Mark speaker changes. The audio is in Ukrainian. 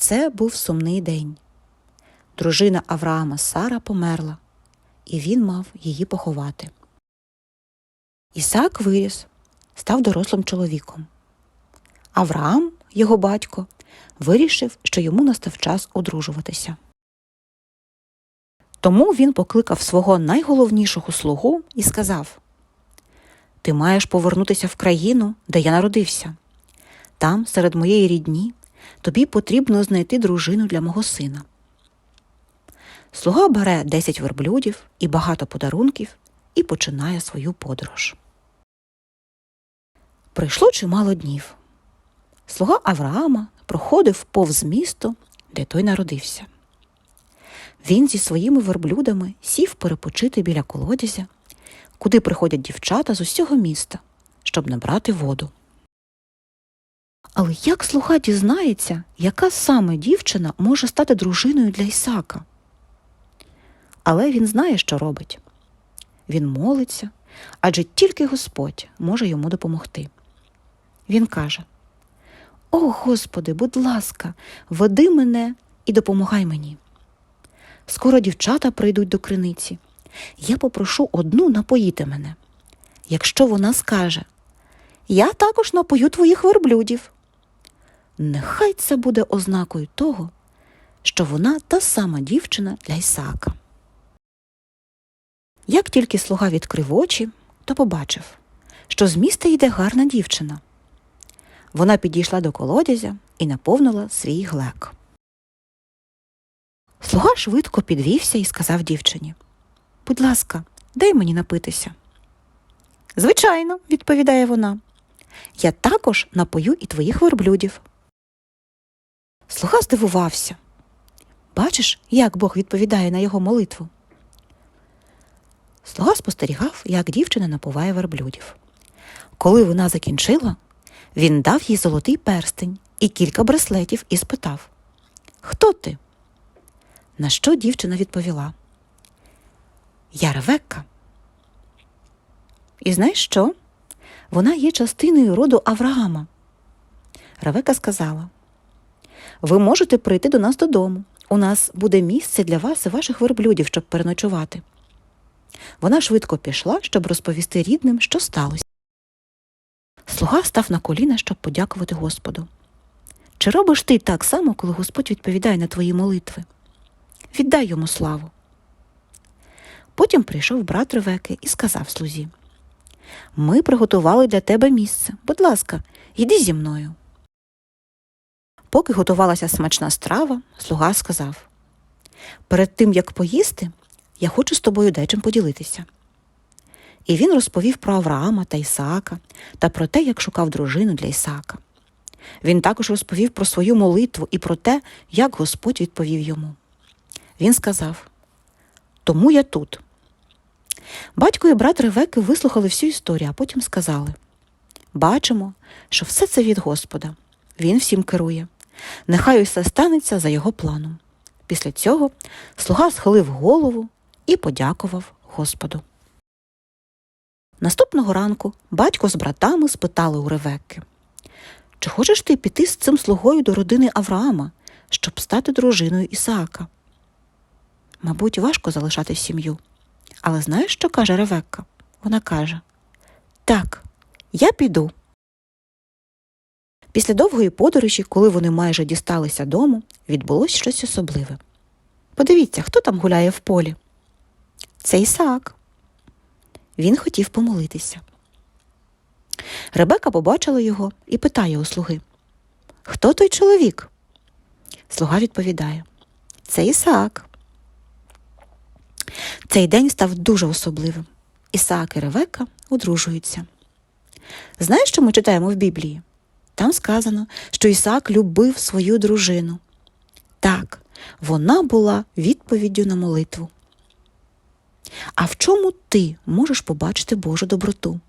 Speaker 1: Це був сумний день. Дружина Авраама Сара померла, і він мав її поховати. Ісаак виріс, став дорослим чоловіком. Авраам, його батько, вирішив, що йому настав час одружуватися. Тому він покликав свого найголовнішого слугу і сказав Ти маєш повернутися в країну, де я народився. Там, серед моєї рідні, тобі потрібно знайти дружину для мого сина. Слуга бере десять верблюдів і багато подарунків і починає свою подорож. Пройшло чимало днів. Слуга Авраама проходив повз місто, де той народився. Він зі своїми верблюдами сів перепочити біля колодязя, куди приходять дівчата з усього міста, щоб набрати воду. Але як слуга дізнається, яка саме дівчина може стати дружиною для Ісака? Але він знає, що робить. Він молиться, адже тільки Господь може йому допомогти. Він каже: О Господи, будь ласка, веди мене і допомагай мені. Скоро дівчата прийдуть до криниці. Я попрошу одну напоїти мене. Якщо вона скаже, я також напою твоїх верблюдів. Нехай це буде ознакою того, що вона та сама дівчина для Ісаака. Як тільки слуга відкрив очі, то побачив, що з міста йде гарна дівчина. Вона підійшла до колодязя і наповнила свій глек. Слуга швидко підвівся і сказав дівчині Будь ласка, дай мені напитися. Звичайно, відповідає вона. Я також напою і твоїх верблюдів. Слуга здивувався. Бачиш, як Бог відповідає на його молитву. Слуга спостерігав, як дівчина напуває верблюдів. Коли вона закінчила, він дав їй золотий перстень і кілька браслетів і спитав Хто ти? На що дівчина відповіла Я Ревекка. І знаєш що? Вона є частиною роду Авраама. Ревека сказала Ви можете прийти до нас додому. У нас буде місце для вас і ваших верблюдів, щоб переночувати. Вона швидко пішла, щоб розповісти рідним, що сталося. Слуга став на коліна, щоб подякувати Господу. Чи робиш ти так само, коли Господь відповідає на твої молитви? Віддай йому славу. Потім прийшов брат Ревеки і сказав слузі Ми приготували для тебе місце. Будь ласка, йди зі мною. Поки готувалася смачна страва, слуга сказав Перед тим, як поїсти, я хочу з тобою дечим поділитися. І він розповів про Авраама та Ісаака та про те, як шукав дружину для Ісаака. Він також розповів про свою молитву і про те, як Господь відповів йому. Він сказав Тому я тут. Батько і брат Ревеки вислухали всю історію, а потім сказали Бачимо, що все це від Господа. Він всім керує. Нехай усе станеться за його планом. Після цього слуга схилив голову і подякував Господу. Наступного ранку батько з братами спитали у Ревекки Чи хочеш ти піти з цим слугою до родини Авраама, щоб стати дружиною Ісаака? Мабуть, важко залишати сім'ю. Але знаєш, що каже Ревекка? Вона каже Так, я піду. Після довгої подорожі, коли вони майже дісталися дому, відбулось щось особливе. Подивіться, хто там гуляє в полі. Це Ісаак. Він хотів помолитися. Ребека побачила його і питає у слуги Хто той чоловік? Слуга відповідає Це Ісаак. Цей день став дуже особливим. Ісаак і Ревека одружуються. Знаєш, що ми читаємо в Біблії? Там сказано, що Ісаак любив свою дружину. Так, вона була відповіддю на молитву. А в чому ти можеш побачити Божу доброту?